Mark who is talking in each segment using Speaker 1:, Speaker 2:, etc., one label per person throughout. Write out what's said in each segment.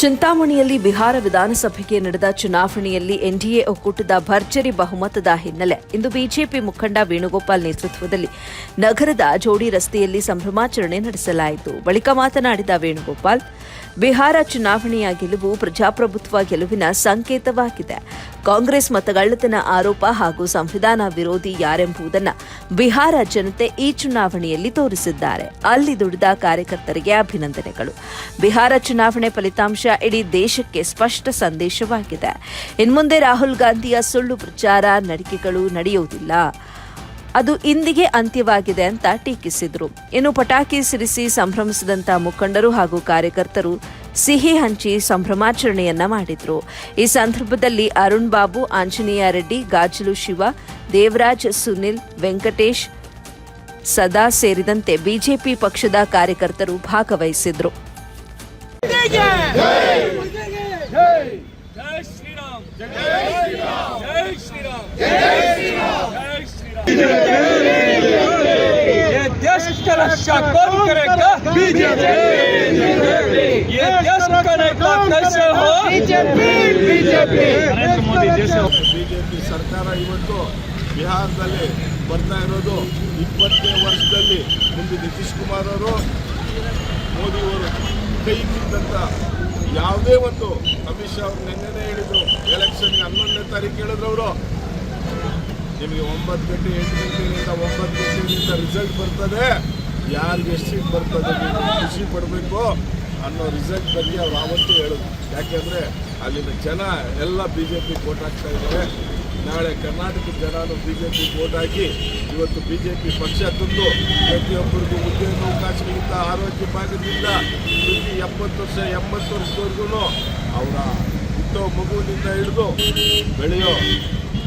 Speaker 1: ಚಿಂತಾಮಣಿಯಲ್ಲಿ ಬಿಹಾರ ವಿಧಾನಸಭೆಗೆ ನಡೆದ ಚುನಾವಣೆಯಲ್ಲಿ ಎನ್ಡಿಎ ಒಕ್ಕೂಟದ ಭರ್ಜರಿ ಬಹುಮತದ ಹಿನ್ನೆಲೆ. ಇಂದು ಬಿಜೆಪಿ ಮುಖಂಡ ವೇಣುಗೋಪಾಲ್ ನೇತೃತ್ವದಲ್ಲಿ ನಗರದ ಜೋಡಿ ರಸ್ತೆಯಲ್ಲಿ ಸಂಭ್ರಮಾಚರಣೆ ನಡೆಸಲಾಯಿತು. ಬಳಿಕ ಮಾತನಾಡಿದ ವೇಣುಗೋಪಾಲ್ ಬಿಹಾರ ಚುನಾವಣೆಯ ಗೆಲುವು ಪ್ರಜಾಪ್ರಭುತ್ವ ಗೆಲುವಿನ ಸಂಕೇತವಾಗಿದೆ. ಕಾಂಗ್ರೆಸ್ ಮತಗಳ್ಳತನ ಆರೋಪ ಹಾಗೂ ಸಂವಿಧಾನ ವಿರೋಧಿ ಯಾರೆಂಬುದನ್ನು ಬಿಹಾರ ಜನತೆ ಈ ಚುನಾವಣೆಯಲ್ಲಿ ತೋರಿಸಿದ್ದಾರೆ. ಅಲ್ಲಿ ದುಡಿದ ಕಾರ್ಯಕರ್ತರಿಗೆ ಅಭಿನಂದನೆಗಳು. ಬಿಹಾರ ಚುನಾವಣೆ ಫಲಿತಾಂಶ ಇಡೀ ದೇಶಕ್ಕೆ ಸ್ಪಷ್ಟ ಸಂದೇಶವಾಗಿದೆ. ಇನ್ಮುಂದೆ ರಾಹುಲ್ ಗಾಂಧಿಯ ಸುಳ್ಳು ಪ್ರಚಾರ ನಡಿಕೆಗಳು ನಡೆಯುವುದಿಲ್ಲ. ಅದು ಇಂದಿಗೆ ಅಂತ್ಯವಾಗಿದೆ ಅಂತ ಟೀಕಿಸಿದರು. ಇನ್ನು ಪಟಾಕಿ ಸಿರಿಸಿ ಸಂಭ್ರಮಿಸಿದಂತ ಮುಖಂಡರು ಹಾಗೂ ಕಾರ್ಯಕರ್ತರು ಸಿಹಿ ಹಂಚಿ ಸಂಭ್ರಮಾಚರಣೆಯನ್ನ ಮಾಡಿದ್ರು. ಈ ಸಂದರ್ಭದಲ್ಲಿ ಅರುಣ್ ಬಾಬು, ಆಂಜನೇಯ ರೆಡ್ಡಿ, ಗಾಜಲು ಶಿವ, ದೇವರಾಜ್, ಸುನಿಲ್, ವೆಂಕಟೇಶ್ ಸದಾ ಸೇರಿದಂತೆ ಬಿಜೆಪಿ ಪಕ್ಷದ ಕಾರ್ಯಕರ್ತರು ಭಾಗವಹಿಸಿದ್ರು.
Speaker 2: ಜೈ ಶ್ರೀರಾಮ್. ये देश का रक्षा कौन करेगा बीजेपी ये देश का नेता कैसे हो बीजेपी बीजेपी नरेंद्र मोदी जैसे
Speaker 3: ಬಿಜೆಪಿ ಸರ್ಕಾರ ಇವತ್ತು ಬಿಹಾರದಲ್ಲಿ ಬರ್ತಾ ಇರೋದು ಇಪ್ಪತ್ತನೇ ವರ್ಷದಲ್ಲಿ ಮುಂದೆ ನಿತೀಶ್ ಕುಮಾರ್ ಅವರು ಮೋದಿಯವರು ಕೈ ಕಿತ್ತಂತ ಯಾವುದೇ ಒಂದು ಅಮಿತ್ ಶಾ ಅವರು ನಿನ್ನೆನೇ ಹೇಳಿದ್ರು ಎಲೆಕ್ಷನ್ಗೆ ಹನ್ನೊಂದನೇ ತಾರೀಕು ಹೇಳಿದ್ರು ಅವರು ನಿಮಗೆ ಒಂಬತ್ತು ಗಂಟೆ, ಎಂಟು ಗಂಟೆಯಿಂದ ಒಂಬತ್ತು ಗಂಟೆಯಿಂದ ರಿಸಲ್ಟ್ ಬರ್ತದೆ. ಯಾರಿಗೆ ಎಷ್ಟು ಸೀಟ್ ಬರ್ತದೆ ನೀವು ಖುಷಿ ಪಡಬೇಕು ಅನ್ನೋ ರಿಸಲ್ಟ್ ಬಗ್ಗೆ ಅವ್ರು ಆವತ್ತು ಹೇಳೋದು. ಯಾಕೆಂದರೆ ಅಲ್ಲಿನ ಜನ, ಎಲ್ಲ ಬಿ ಜೆ ಪಿ ವೋಟ್ ಹಾಕ್ತಾ ಇದ್ದಾರೆ. ನಾಳೆ ಕರ್ನಾಟಕದ ಜನನು ಬಿ ಜೆ ಪಿ ವೋಟ್ ಹಾಕಿ ಇವತ್ತು ಬಿ ಜೆ ಪಿ ಪಕ್ಷ ತಂದು ಪ್ರತಿಯೊಬ್ಬರಿಗೂ ಉದ್ಯೋಗ ಅವಕಾಶಗಳಿಂದ ಆರೋಗ್ಯ ಭಾಗದಿಂದ ಪ್ರತಿ ಎಪ್ಪತ್ತು ವರ್ಷ, ಎಂಬತ್ತು ವರ್ಷದವರೆಗೂ ಅವರ ಹುಟ್ಟೋ ಮಗುವಿನಿಂದ ಹಿಡಿದು ಬೆಳೆಯೋ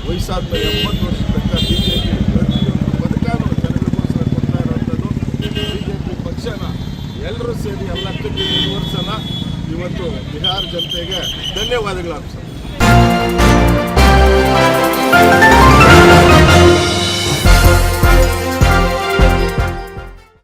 Speaker 3: ವಯಸ್ಸಾದ ಮೇಲೆ ಎಂಬತ್ತು ವರ್ಷದ ತನಕ ಬಿ ಜೆ ಪಿ ಪ್ರತಿಯೊಂದು ಬದುಕಾನು ಜನಗಳಿಗೋಸ್ಕರ ಕೊಡ್ತಾ ಇರೋವಂಥದ್ದು ಬಿ ಜೆ ಪಿ ಪಕ್ಷನ ಎಲ್ಲರೂ ಸೇರಿ ಎಲ್ಲ ಕಟ್ಟಿ ಮುಂದುವರಿಸಲ್ಲ ಇವತ್ತು ಬಿಹಾರ ಜನತೆಗೆ ಧನ್ಯವಾದಗಳು ಸರ್